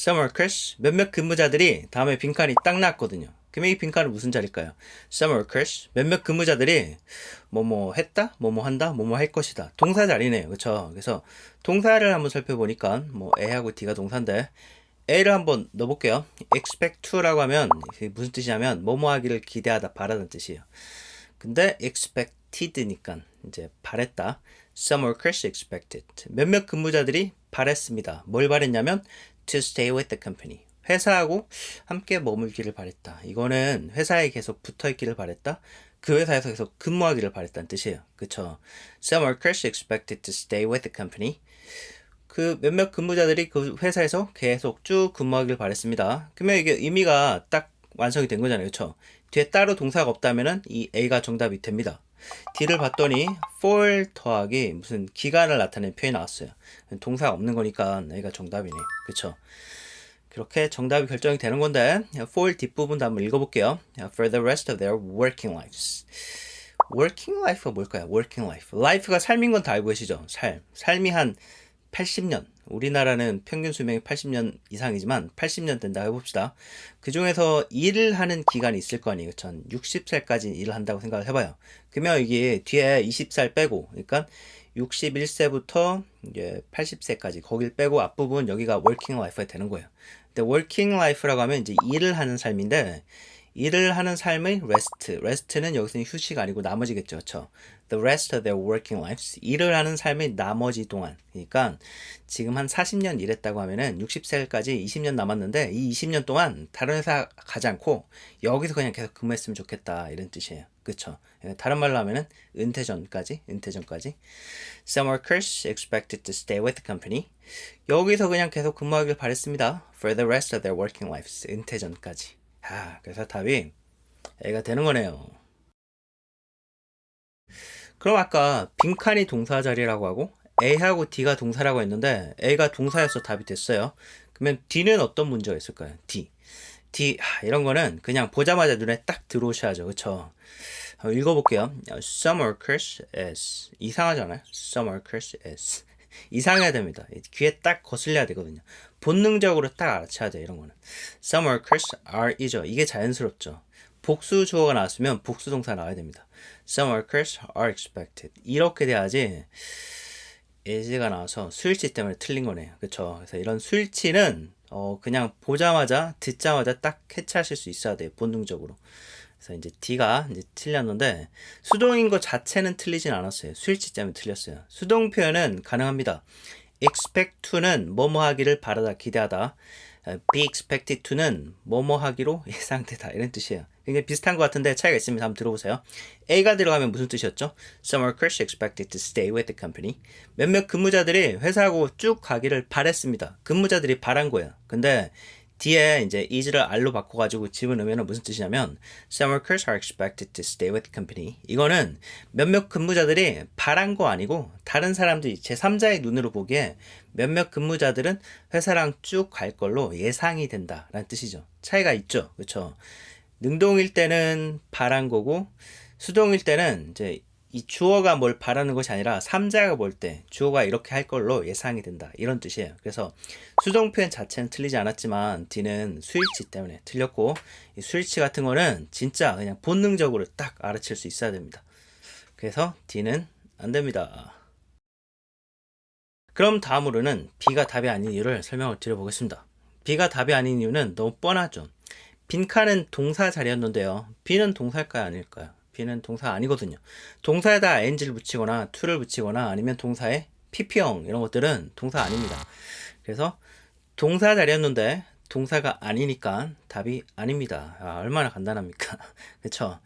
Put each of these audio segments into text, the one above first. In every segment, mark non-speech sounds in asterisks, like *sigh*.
Some workers 몇몇 근무자들이 다음에 빈칸이 딱 나왔거든요. 그럼 이 빈칸은 무슨 자리일까요? Some workers 몇몇 근무자들이 뭐뭐 했다, 뭐뭐 한다, 뭐뭐 할 것이다. 동사 자리네요, 그렇죠? 그래서 동사를 한번 살펴보니까 뭐 A하고 D가 동사인데 A를 한번 넣어볼게요. expect to라고 하면 무슨 뜻이냐면 뭐뭐 하기를 기대하다, 바라는 뜻이에요. 근데 expected니까 이제 바랬다. Some workers expected. 몇몇 근무자들이 바랬습니다. 뭘 바랬냐면 to stay with the company. 회사하고 함께 머물기를 바랬다. 이거는 회사에 계속 붙어 있기를 바랬다. 그 회사에서 계속 근무하기를 바랬다는 뜻이에요. 그쵸? Some workers expected to stay with the company. 그 몇몇 근무자들이 그 회사에서 계속 쭉 근무하기를 바랬습니다. 그러면 이게 의미가 딱 완성이 된 거잖아요. 그쵸? 뒤에 따로 동사가 없다면은 이 A가 정답이 됩니다. D를 봤더니 for 더하기 무슨 기간을 나타내는 표현이 나왔어요. 동사가 없는 거니까 A가 정답이네. 그쵸? 그렇게 정답이 결정이 되는 건데 for 뒷부분도 한번 읽어볼게요. For the rest of their working lives. working life가 뭘까요? working life. life가 삶인 건 다 알고 계시죠? 삶. 삶이 한 80년. 우리나라는 평균 수명이 80년 이상이지만 80년 된다 해봅시다. 그 중에서 일을 하는 기간이 있을 거 아니에요. 전 60살까지 일을 한다고 생각을 해봐요. 그러면 이게 뒤에 20살 빼고, 그러니까 61세부터 이제 80세까지 거길 빼고 앞부분 여기가 working life가 되는 거예요. 근데 working life라고 하면 이제 일을 하는 삶인데 일을 하는 삶의 rest. rest는 여기서는 휴식 아니고 나머지겠죠. 그렇죠? The rest of their working lives. 일을 하는 삶의 나머지 동안. 그러니까 지금 한 40년 일했다고 하면은 60세까지 20년 남았는데 이 20년 동안 다른 회사 가지 않고 여기서 그냥 계속 근무했으면 좋겠다. 이런 뜻이에요. 그렇죠? 다른 말로 하면은 은퇴 전까지, 은퇴 전까지. Some workers expected to stay with the company. 여기서 그냥 계속 근무하길 바랬습니다. For the rest of their working lives. 은퇴 전까지. 아, 그래서 답이 A가 되는 거네요. 그럼 아까 빈칸이 동사 자리라고 하고 A하고 D가 동사라고 했는데 A가 동사여서 답이 됐어요. 그러면 D는 어떤 문제가 있을까요? D. D 아, 이런 거는 그냥 보자마자 눈에 딱 들어오셔야죠. 그쵸? 한번 읽어볼게요. Some workers is 이상하잖아요. Some workers is 이상해야 됩니다. 귀에 딱 거슬려야 되거든요. 본능적으로 딱 알아채야 돼 이런 거는. Some workers are 이죠. 이게 자연스럽죠. 복수 주어가 나왔으면 복수 동사 나와야 됩니다. Some workers are expected. 이렇게 돼야지 is가 나와서 수일치 때문에 틀린 거네요. 그렇죠? 그래서 이런 수일치는 어 그냥 보자마자 듣자마자 딱 캐치하실 수 있어야 돼요. 본능적으로. 그래서 이제 D가 이제 틀렸는데 수동인 것 자체는 틀리진 않았어요. 때문에 틀렸어요. 수동 표현은 가능합니다. expect to는 뭐뭐 하기를 바라다 기대하다. be expected to는 뭐뭐 하기로 예상되다 *laughs* 이런 뜻이에요. 굉장히 비슷한 것 같은데 차이가 있습니다. 한번 들어보세요. A가 들어가면 무슨 뜻이었죠? Some workers expected to stay with the company. 몇몇 근무자들이 회사하고 쭉 가기를 바랬습니다. 근무자들이 바란 거예요. 근데 뒤에 이제 is를 r로 바꿔가지고 집어넣으면 무슨 뜻이냐면 some workers are expected to stay with the company. 이거는 몇몇 근무자들이 바란 거 아니고 다른 사람들이 제3자의 눈으로 보기에 몇몇 근무자들은 회사랑 쭉 갈 걸로 예상이 된다라는 뜻이죠. 차이가 있죠. 그렇죠? 능동일 때는 바란 거고 수동일 때는 이제 이 주어가 뭘 바라는 것이 아니라 삼자가 볼 때 주어가 이렇게 할 걸로 예상이 된다 이런 뜻이에요. 그래서 수동 표현 자체는 틀리지 않았지만 D는 수일치 때문에 틀렸고 이 수일치 같은 거는 진짜 그냥 본능적으로 딱 알아챌 수 있어야 됩니다. 그래서 D는 안 됩니다. 그럼 다음으로는 B가 답이 아닌 이유를 설명을 드려보겠습니다. B가 답이 아닌 이유는 너무 뻔하죠. 빈칸은 동사 자리였는데요. B는 동사일까요 아닐까요? B는 동사 아니거든요. 동사에다 ing를 붙이거나 to를 붙이거나 아니면 동사에 pp형 이런 것들은 동사 아닙니다. 그래서 동사 자리였는데 동사가 아니니까 답이 아닙니다. 아, 얼마나 간단합니까? *laughs* 그쵸?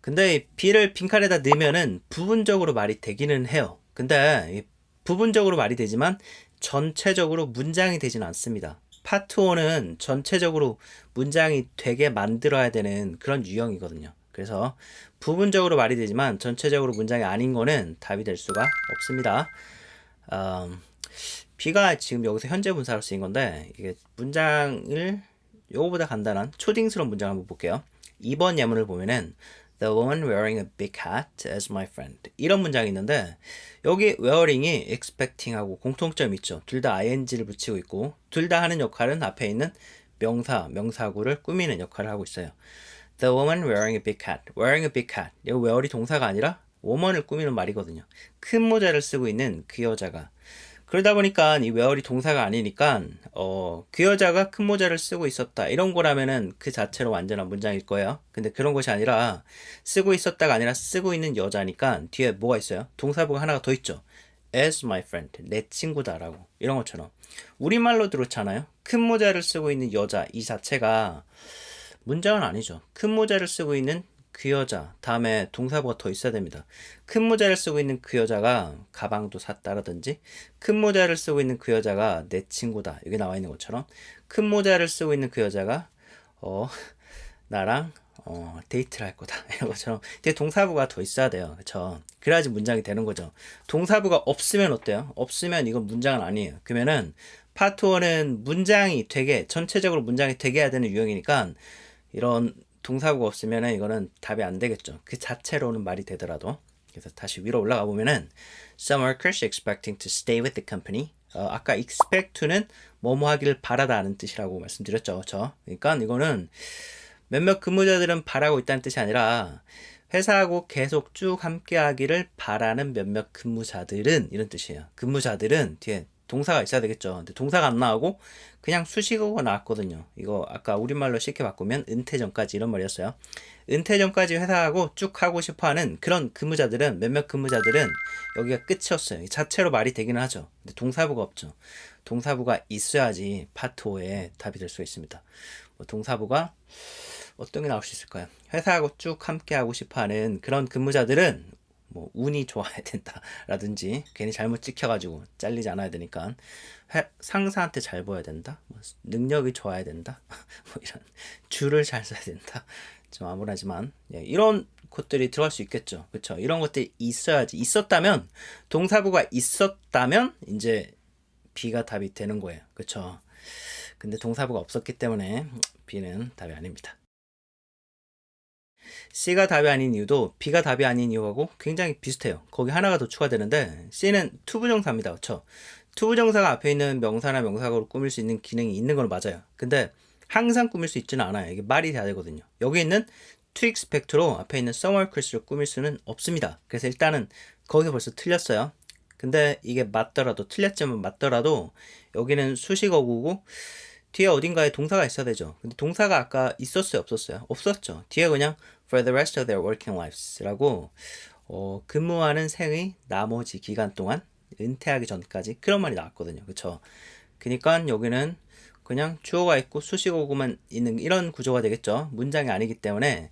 근데 B를 빈칸에다 넣으면은 부분적으로 말이 되기는 해요. 근데 부분적으로 말이 되지만 전체적으로 문장이 되진 않습니다. 파트 1은 전체적으로 문장이 되게 만들어야 되는 그런 유형이거든요. 그래서 부분적으로 말이 되지만 전체적으로 문장이 아닌 거는 답이 될 수가 없습니다. 음, B가 지금 여기서 현재 분사로 쓰인 건데 이게 문장을 요거보다 간단한 초딩스러운 문장을 한번 볼게요. 2번 예문을 보면은 The woman wearing a big hat as my friend. 이런 문장이 있는데 여기 wearing이 expecting하고 공통점이 있죠. 둘 다 ing를 붙이고 있고 둘 다 하는 역할은 앞에 있는 명사, 명사구를 꾸미는 역할을 하고 있어요. The woman wearing a big hat. wearing a big hat. 여기 wear이 동사가 아니라 woman을 꾸미는 말이거든요. 큰 모자를 쓰고 있는 그 여자가 그러다 보니까 이 wear이 동사가 아니니까 어, 그 여자가 큰 모자를 쓰고 있었다 이런 거라면은 그 자체로 완전한 문장일 거예요. 근데 그런 것이 아니라 쓰고 있었다가 아니라 쓰고 있는 여자니까 뒤에 뭐가 있어요? 동사부가 하나가 더 있죠. as my friend 내 친구다라고 이런 것처럼 우리말로 들었잖아요. 큰 모자를 쓰고 있는 여자 이 자체가 문장은 아니죠. 큰 모자를 쓰고 있는 그 여자 다음에 동사부가 더 있어야 됩니다. 큰 모자를 쓰고 있는 그 여자가 가방도 샀다라든지 큰 모자를 쓰고 있는 그 여자가 내 친구다. 여기 나와 있는 것처럼 큰 모자를 쓰고 있는 그 여자가 어 나랑 어 데이트를 할 거다. *laughs* 이런 것처럼 뒤에 동사부가 더 있어야 돼요. 그렇죠 그래야지 문장이 되는 거죠. 동사부가 없으면 어때요? 없으면 이건 문장은 아니에요. 그러면은 파트 1은 문장이 되게 전체적으로 문장이 되게 해야 되는 유형이니까 이런 동사구가 없으면 이거는 답이 안 되겠죠. 그 자체로는 말이 되더라도. 그래서 다시 위로 올라가 보면은 some workers expecting to stay with the company. 어, 아까 expect to는 뭐뭐 하기를 바라다는 뜻이라고 말씀드렸죠. 그렇죠? 그러니까 이거는 몇몇 근무자들은 바라고 있다는 뜻이 아니라 회사하고 계속 쭉 함께 하기를 바라는 몇몇 근무자들은 이런 뜻이에요. 근무자들은 뒤에 동사가 있어야 되겠죠. 근데 동사가 안 나오고 그냥 수식어가 나왔거든요. 이거 아까 우리말로 쉽게 바꾸면 은퇴 전까지 이런 말이었어요. 은퇴 전까지 회사하고 쭉 하고 싶어 하는 그런 근무자들은 몇몇 근무자들은 여기가 끝이었어요. 자체로 말이 되기는 하죠. 근데 동사부가 없죠. 동사부가 있어야지 파트 5에 답이 될 수 있습니다. 뭐 동사부가 어떤 게 나올 수 있을까요? 회사하고 쭉 함께 하고 싶어 하는 그런 근무자들은 뭐 운이 좋아야 된다라든지 괜히 잘못 찍혀가지고 잘리지 않아야 되니까 회, 상사한테 잘 보여야 된다? 뭐 능력이 좋아야 된다? *laughs* 뭐 이런 줄을 잘 써야 된다? 좀 암울하지만 예, 이런 것들이 들어갈 수 있겠죠. 그렇죠 이런 것들이 있어야지. 있었다면 동사부가 있었다면 이제 B가 답이 되는 거예요. 그렇죠 근데 동사부가 없었기 때문에 B는 답이 아닙니다. C가 답이 아닌 이유도 B가 답이 아닌 이유하고 굉장히 비슷해요. 거기 하나가 더 추가되는데 C는 투부정사입니다. 그렇죠? 투부정사가 앞에 있는 명사나 명사구로 꾸밀 수 있는 기능이 있는 건 맞아요. 근데 항상 꾸밀 수 있지는 않아요. 이게 말이 돼야 되거든요. 여기 있는 to expect로 앞에 있는 cruise를 꾸밀 수는 없습니다. 그래서 일단은 거기서 벌써 틀렸어요. 근데 이게 맞더라도 틀렸지만 맞더라도 여기는 수식어구고 뒤에 어딘가에 동사가 있어야 되죠. 근데 동사가 아까 있었어요, 없었어요? 없었죠. 뒤에 그냥 for the rest of their working lives라고 어, 근무하는 생의 나머지 기간 동안 은퇴하기 전까지 그런 말이 나왔거든요. 그렇죠? 그러니까 여기는 그냥 주어가 있고 수식어구만 있는 이런 구조가 되겠죠. 문장이 아니기 때문에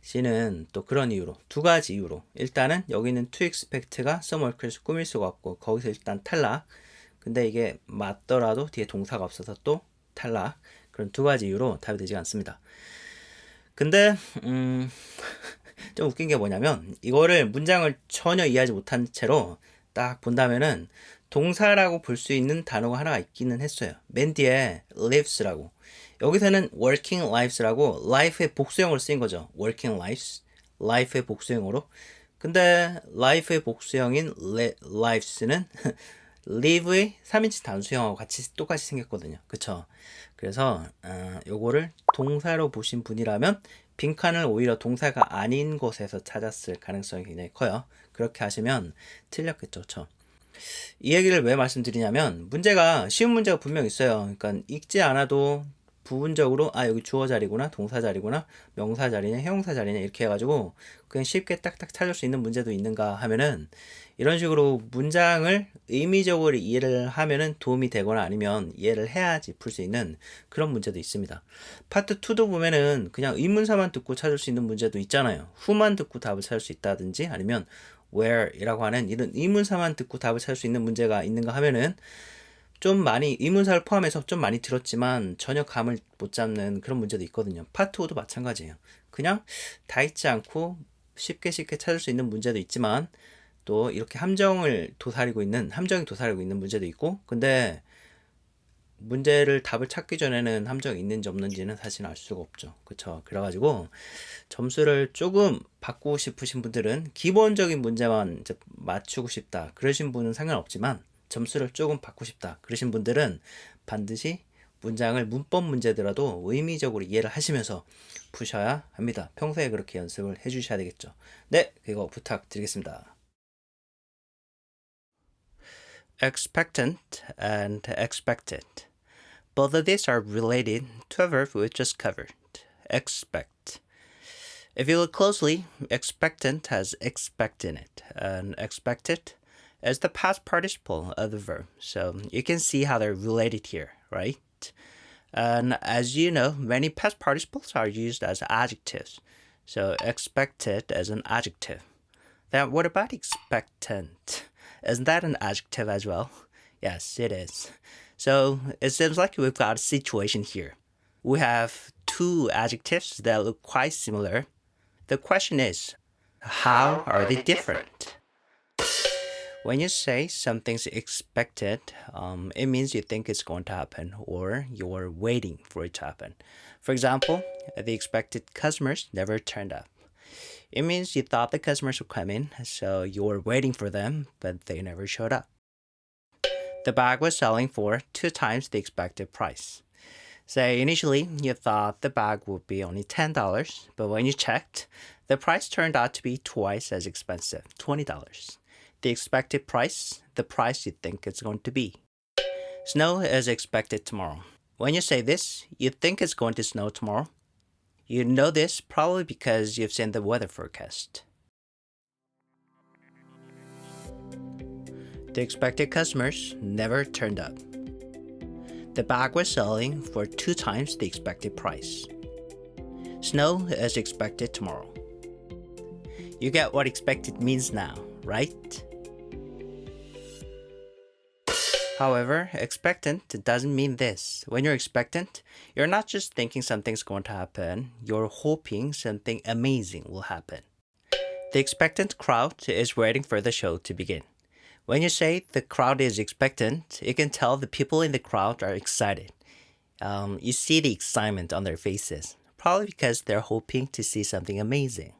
C는 또 그런 이유로 두 가지 이유로 일단은 여기는 to expect가 workers 꾸밀 수가 없고 거기서 일단 탈락. 근데 이게 맞더라도 뒤에 동사가 없어서 또 탈락 그런 두 가지 이유로 답이 되지 않습니다. 근데 음, *laughs* 좀 웃긴 게 뭐냐면 이거를 문장을 전혀 이해하지 못한 채로 딱 본다면은 동사라고 볼 수 있는 단어가 하나가 있기는 했어요. 맨 뒤에 lives라고. 여기서는 working lives라고 life의 복수형으로 쓰인 거죠. working lives, life의 복수형으로. 근데 life의 복수형인 lives는 *laughs* live의 3인칭 단수형하고 같이 똑같이 생겼거든요. 그쵸? 그래서 어, 요거를 동사로 보신 분이라면 빈칸을 오히려 동사가 아닌 곳에서 찾았을 가능성이 굉장히 커요. 그렇게 하시면 틀렸겠죠. 그쵸? 이 얘기를 왜 말씀드리냐면 문제가 쉬운 문제가 분명 있어요. 그러니까 읽지 않아도 부분적으로 아 여기 주어 자리구나 동사 자리구나 명사 자리냐 형용사 자리냐 이렇게 해가지고 그냥 쉽게 딱딱 찾을 수 있는 문제도 있는가 하면은 이런 식으로 문장을 의미적으로 이해를 하면은 도움이 되거나 아니면 이해를 해야지 풀 수 있는 그런 문제도 있습니다. 파트 2도 보면은 그냥 의문사만 듣고 찾을 수 있는 문제도 있잖아요. who만 듣고 답을 찾을 수 있다든지 아니면 where이라고 하는 이런 의문사만 듣고 답을 찾을 수 있는 문제가 있는가 하면은 좀 많이 의문사를 포함해서 좀 많이 들었지만 전혀 감을 못 잡는 그런 문제도 있거든요. 파트 5도 마찬가지예요. 그냥 다 있지 않고 쉽게 쉽게 찾을 수 있는 문제도 있지만 또 이렇게 함정을 도사리고 있는 함정이 도사리고 있는 문제도 있고 근데 문제를 답을 찾기 전에는 함정이 있는지 없는지는 사실 알 수가 없죠. 그쵸? 그래가지고 점수를 조금 받고 싶으신 분들은 기본적인 문제만 맞추고 싶다. 그러신 분은 상관없지만 점수를 조금 받고 싶다. 그러신 분들은 반드시 문장을 문법 문제더라도 의미적으로 이해를 하시면서 푸셔야 합니다. 평소에 그렇게 연습을 해 주셔야 되겠죠. 네, 그거 부탁드리겠습니다. expectant and expected. Both of these are related to a verb we just covered. Expect. If you look closely, expectant has expect in it, and expected is the past participle of the verb. So you can see how they're related here, right? And as you know, many past participles are used as adjectives. So expected as an adjective. Then what about expectant? Isn't that an adjective as well? Yes, it is. So it seems like we've got a situation here. We have two adjectives that look quite similar. The question is, how are they different? When you say something's expected, um, it means you think it's going to happen or you're waiting for it to happen. For example, the expected customers never turned up. It means you thought the customers would come in, so you were waiting for them, but they never showed up. The bag was selling for two times the expected price. Say initially you thought the bag would be only $10, but when you checked, the price turned out to be twice as expensive, $20. The expected price, the price you think it's going to be. Snow is expected tomorrow. When you say this, you think it's going to snow tomorrow. You know this probably because you've seen the weather forecast. The expected customers never turned up. The bag was selling for two times the expected price. Snow is expected tomorrow. You get what expected means now, right? However, expectant doesn't mean this. When you're expectant, you're not just thinking something's going to happen, you're hoping something amazing will happen. The expectant crowd is waiting for the show to begin. When you say the crowd is expectant, you can tell the people in the crowd are excited. Um, you see the excitement on their faces, probably because they're hoping to see something amazing.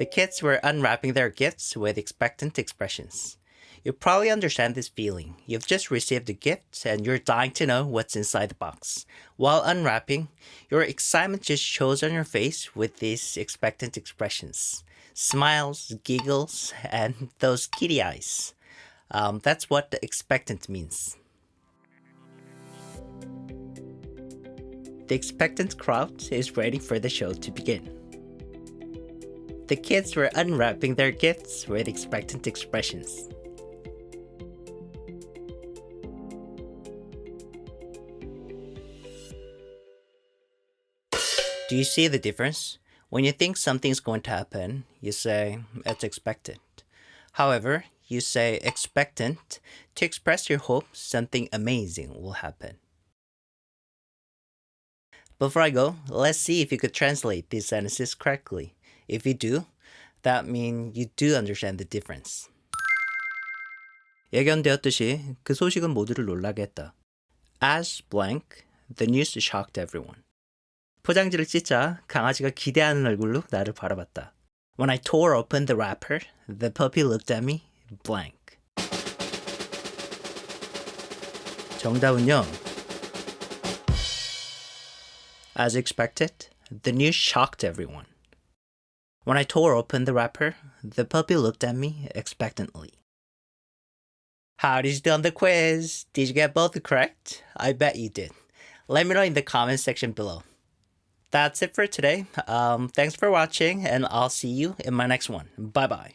The kids were unwrapping their gifts with expectant expressions. You probably understand this feeling. You've just received a gift and you're dying to know what's inside the box. While unwrapping, your excitement just shows on your face with these expectant expressions smiles, giggles, and those kitty eyes. Um, that's what the expectant means. The expectant crowd is waiting for the show to begin. The kids were unwrapping their gifts with expectant expressions. Do you see the difference? When you think something's going to happen, you say it's expected. However, you say expectant to express your hope something amazing will happen. Before I go, let's see if you could translate these sentences correctly. If you do, that means you do understand the difference. 예견되었듯이 그 소식은 모두를 놀라게 했다. As blank, the news shocked everyone. 포장지를 찢자 강아지가 기대하는 얼굴로 나를 바라봤다. When I tore open the wrapper, the puppy looked at me blank. 정답은요. As expected, the news shocked everyone. When I tore open the wrapper, the puppy looked at me expectantly. How did you do on the quiz? Did you get both correct? I bet you did. Let me know in the comments section below. that's it for today. Um, thanks for watching, and I'll see you in my next one. Bye bye.